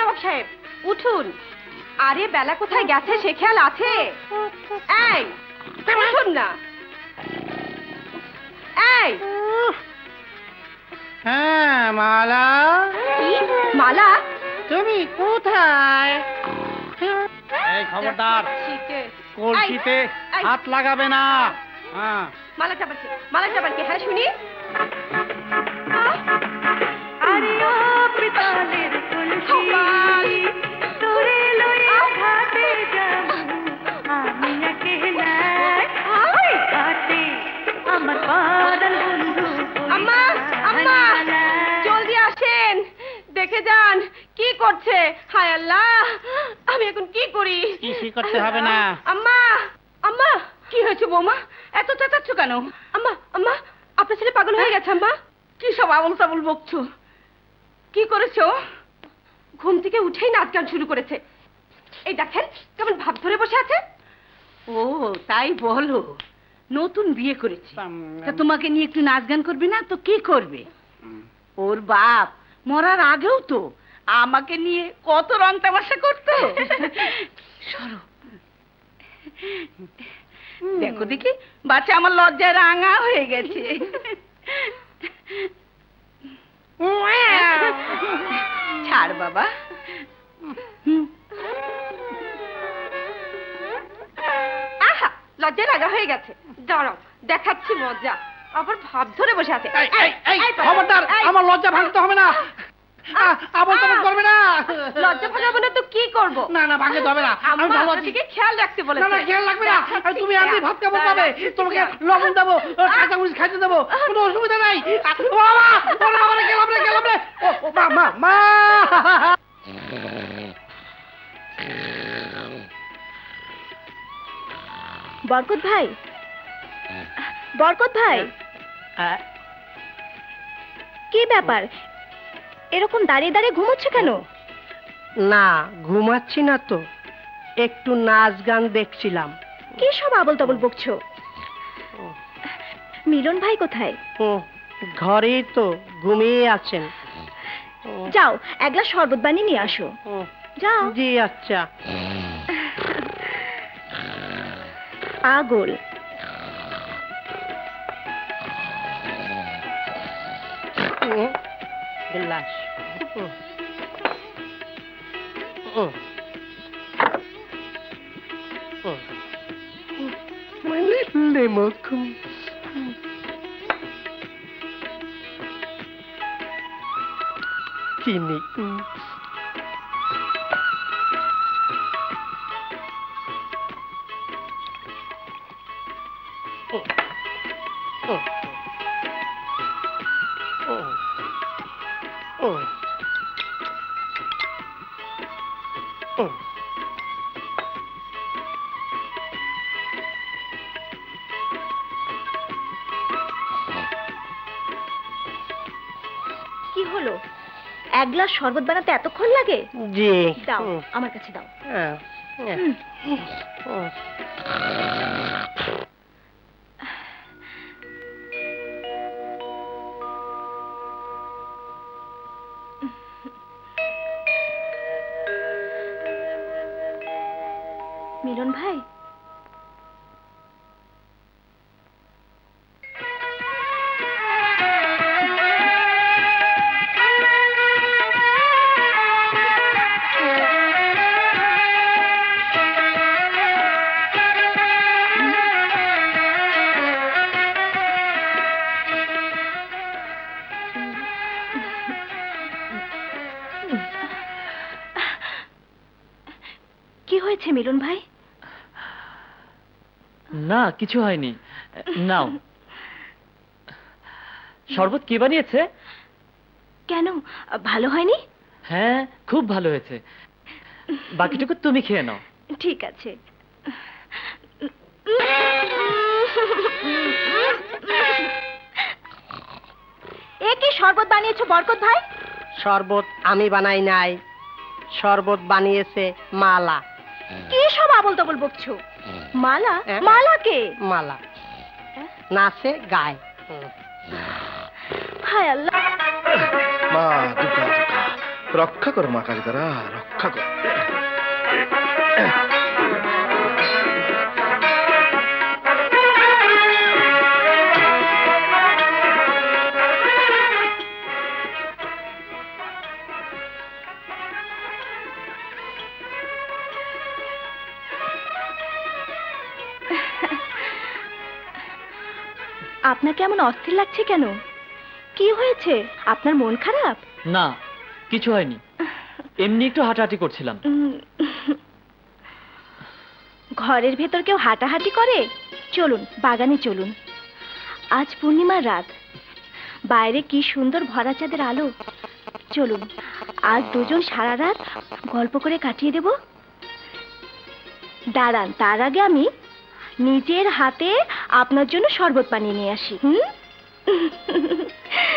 নবাব সাহেব উঠুন। আরে বেলা কোথায় গেছে? সে খেয়াল আছে? এই উঠুন না। এই। হ্যাঁ মালা। কি? মালা? তুমি কোথায়? এই খবরদার কলসিতে। হাত লাগাবে না। হ্যাঁ। মালা চাপার কি মালা চাপার কি হ্যাঁ শুনি। আমার পাগল বন্ধু আম্মা আম্মা জলদি আসেন। দেখে যান কি করছে? হায় আল্লাহ আমি এখন কি করি? কিছু করতে হবে না? আম্মা আম্মা কি হয়েছে বৌমা? এত চেঁচাচ্ছ কেন? আম্মা আম্মা আপনার ছেলে পাগল হয়ে গেছে আম্মা। কি সব আবল তাবল বকছো? কি করেছ? ঘুম থেকে উঠেই নাচ গান শুরু করেছে। এই দেখেন কেমন ভাব ধরে বসে আছে। ও তাই বলো। নতুন বিয়ে করেছে। তা তোমাকে নিয়ে একটু নাচ গান করবে না? তো কি করবে? ওর বাপ মরার আগেও তো আমাকে নিয়ে কত রং তামাশা করতো। সরো। দেখো দেখি বাচ্চা আমার লজ্জায় রাঙা হয়ে গেছে। ছাড় বাবা। লজ্জায় রাগা হয়ে গেছে। দাঁড়াও দেখাচ্ছি মজা। আবার ভাব ধরে বসে আছে। খবরদার আমার লজ্জা ভাঙতে হবে না। আ- আবল তাবল করবে না। লজ্জা ভাঙাবো না তো কি করব? না না ভাঙতে হবে না। আমি আম্মা ভালো আছি। দিকে খেয়াল রাখতে না বলেছে। না খেয়াল রাখবে না। তুমি ভাত। পাবে তোমাকে লবণ দেবো কাঁচা মরিচ খাইতে দেবো। কোনো অসুবিধা নাই। বাবা ও বাবা রে গেলাম রে গেলাম রে। ও ও, মা মা মা। বরকত ভাই? বরকত ভাই? কি ব্যাপার? এরকম দাঁড়িয়ে দাঁড়িয়ে ঘুমোচ্ছে কেন? না ঘুমাচ্ছি না তো। একটু নাচ গান দেখছিলাম। কি সব আবল তাবল বকছো মিলন ভাই কোথায়? ও, ঘরেই তো ঘুমিয়ে আছেন। যাও এক গ্লাস শরবত বানিয়ে নিয়ে আসো। ও, যাও। জি আচ্ছা। আগল ও, গ্লাস ও, ও, ও। ও, ও। কি হলো? এক গ্লাস শরবত বানাতে এতক্ষণ লাগে? জি। দাও আমার কাছে দাও। হ্যাঁ, হ্যাঁ, হুম। ভাই। কি হয়েছে মিলন ভাই? না কিছু হয়নি। নাও। শরবত কে বানিয়েছে? কেন? ভালো হয়নি? হ্যাঁ খুব ভালো হয়েছে। বাকিটুকু তুমি খেয়ে নাও। ঠিক আছে। এ কি শরবত বানিয়েছো বরকত ভাই? শরবত আমি বানাই নাই। শরবত বানিয়েছে মালা। কি সব আবল তবল বকছো মালা? হ্যাঁ। মালা। কে মালা নাচে গায়। হায় আল্লাহ। মা দুর্গা দুর্গা রক্ষা করো মা কালী তারা রক্ষা করো। আপনাকে এমন অস্থির লাগছে কেন? কি হয়েছে? আপনার মন খারাপ? না কিছু হয়নি। এমনি একটু হাঁটাহাঁটি করছিলাম। ঘরের ভেতর কেউ হাঁটাহাঁটি করে? চলুন বাগানে চলুন। আজ পূর্ণিমার রাত। বাইরে কি সুন্দর ভরা চাঁদের আলো। চলুন আজ দুজন সারা রাত গল্প করে কাটিয়ে দেব। দাঁড়ান তার আগে আমি নিজের হাতে আপনার জন্য শরবত বানিয়ে নিয়ে আসি হুম?